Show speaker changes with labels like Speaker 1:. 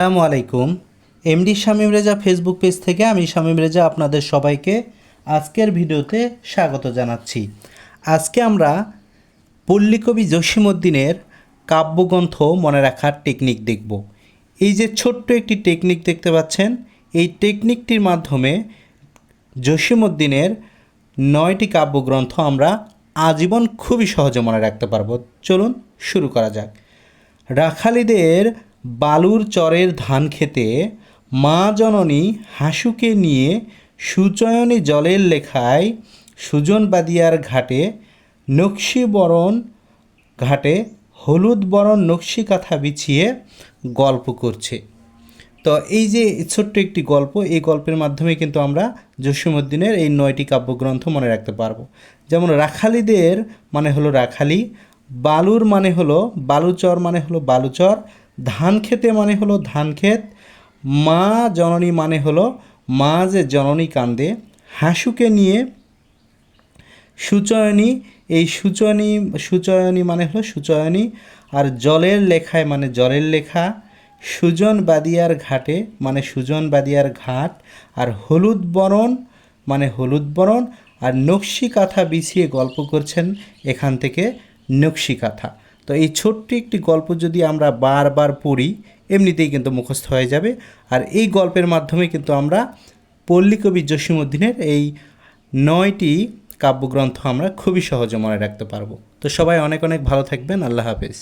Speaker 1: আসসালামু আলাইকুম। MD Shamim Reza Facebook page থেকে আমি শামীম রেজা আপনাদের সবাইকে আজকের ভিডিওতে স্বাগত জানাচ্ছি। আজকে আমরা পল্লীকবি জসীমউদ্দিনের কাব্যগ্রন্থ মনে রাখার টেকনিক দেখব। এই যে ছোট্ট একটি টেকনিক দেখতে পাচ্ছেন, এই টেকনিকটির মাধ্যমে জসীমউদ্দিনের নয়টি কাব্যগ্রন্থ আমরা আজীবন খুবই সহজে মনে রাখতে পারব। চলুন শুরু করা যাক। রাখালিদের বালুর চরের ধান খেতে মা জননী হাসুকে নিয়ে সুচয়নী জলের লেখায় সুজন বাদিয়ার ঘাটে নকশিবরণ ঘাটে হলুদ বরণ নকশি কাঁথা বিছিয়ে গল্প করছে। তো এই যে ছোট্ট একটি গল্প, এই গল্পের মাধ্যমে কিন্তু আমরা জসীমউদ্দিনের এই নয়টি কাব্যগ্রন্থ মনে রাখতে পারব। যেমন রাখালিদের মানে হলো রাখালি, বালুর মানে হলো বালুচর মানে হলো বালুচর ধান খেতে মানে হলো ধান ক্ষেত, মা জননী মানে হলো মা যে জননী কান্দে, হাসুকে নিয়ে সুচয়নী, এই সুচয়নী সুচয়নী মানে হলো সুচয়নী, আর জলের লেখায় মানে জলের লেখা, সুজন বাদিয়ার ঘাটে মানে সুজন বাদিয়ার ঘাট, আর হলুদ বরণ মানে হলুদ বরণ, আর নকশি কাঁথা বিছিয়ে গল্প করছেন এখান থেকে নকশি কাঁথা। তো এই ছোট্ট একটি গল্প যদি আমরা বারবার পড়ি, এমনিতেই কিন্তু মুখস্থ হয়ে যাবে। আর এই গল্পের মাধ্যমে কিন্তু আমরা পল্লীকবি জসীমউদ্দিনের এই নয়টি কাব্যগ্রন্থ আমরা খুবই সহজে মনে রাখতে পারব। তো সবাই অনেক অনেক ভালো থাকবেন। আল্লাহ হাফেজ।